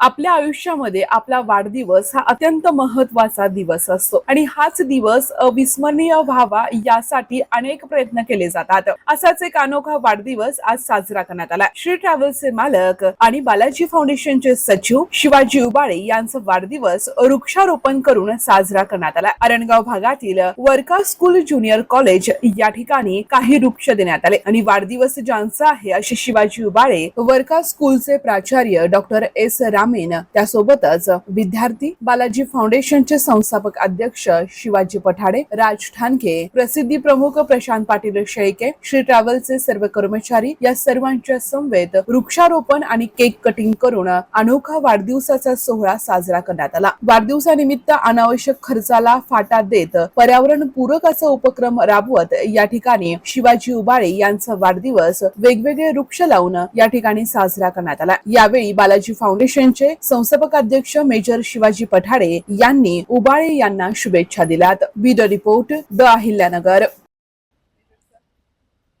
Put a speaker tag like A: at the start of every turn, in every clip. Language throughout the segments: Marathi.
A: आपल्या आयुष्यामध्ये आपला वाढदिवस हा अत्यंत महत्त्वाचा दिवस असतो. आणि हाच दिवस अविस्मरणीय व्हावा यासाठी अनेक प्रयत्न केले जातात. असाच एक अनोखा वाढदिवस आज साजरा करण्यात आला. श्री ट्रॅव्हल्सचे मालक आणि बालाजी फाउंडेशनचे सचिव शिवाजी उबाळे यांचा वाढदिवस वृक्षारोपण करून साजरा करण्यात आला. अरणगाव भागातील वर्का स्कूल ज्युनियर कॉलेज या ठिकाणी काही वृक्ष देण्यात आले. आणि वाढदिवस ज्यांचा आहे असे शिवाजी उबाळे वर्का स्कूलचे प्राचार्य डॉक्टर एस राम काम रामेन त्यासोबतच विद्यार्थी बालाजी फाउंडेशनचे संस्थापक अध्यक्ष शिवाजी पठाडे राज ठाणके प्रसिद्धी प्रमुख प्रशांत पाटील शेळके श्री ट्रॅव्हलचे सर्व कर्मचारी या सर्वांच्या समवेत वृक्षारोपण आणि केक कटिंग करून अनोखा वाढदिवसाचा सोहळा साजरा करण्यात आला. वाढदिवसानिमित्त अनावश्यक खर्चाला फाटा देत पर्यावरण पूरक असा उपक्रम राबवत या ठिकाणी शिवाजी उबाळे यांचा वाढदिवस वेगवेगळे वृक्ष लावून या ठिकाणी साजरा करण्यात आला. यावेळी बालाजी फाउंडेशन म्हणजे संस्थापक अध्यक्ष मेजर शिवाजी पठाडे यांनी उबाळे यांना शुभेच्छा दिल्यात. ब्युरो रिपोर्ट द अहिल्यानगर.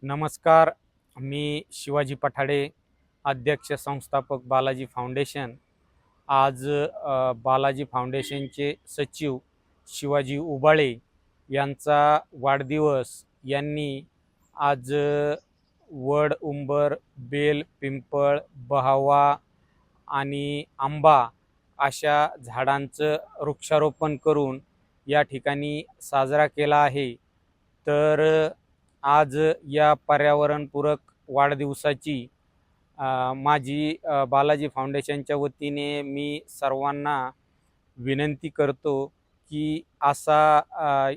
B: नमस्कार मी शिवाजी पठाडे अध्यक्ष संस्थापक बालाजी फाउंडेशन. आज बालाजी फाउंडेशनचे सचिव शिवाजी उबाळे यांचा वाढदिवस यांनी आज वड उंबर बेल पिंपळ बहावा आणि आंबा अशा झाडांचं वृक्षारोपण करून या ठिकाणी साजरा केला आहे. तर आज या पर्यावरणपूरक वाढदिवसाची माझी बालाजी फाउंडेशनच्या वतीने मी सर्वांना विनंती करतो की असा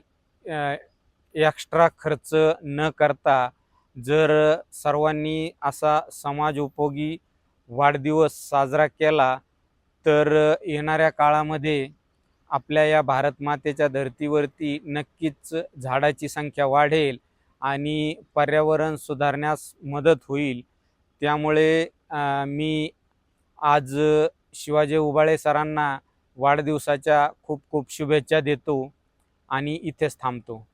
B: एक्स्ट्रा खर्च न करता जर सर्वांनी असा समाजोपयोगी वाढदिवस साजरा केला तर येणाऱ्या काळामध्ये आपल्या या भारत मातेच्या धर्तीवरती नक्कीच झाडाची संख्या वाढेल आणि पर्यावरण सुधारण्यास मदत होईल. त्यामुळे मी आज शिवाजी उबाळे सरांना वाढदिवसाच्या खूप खूप शुभेच्छा देतो आणि इथेच थांबतो.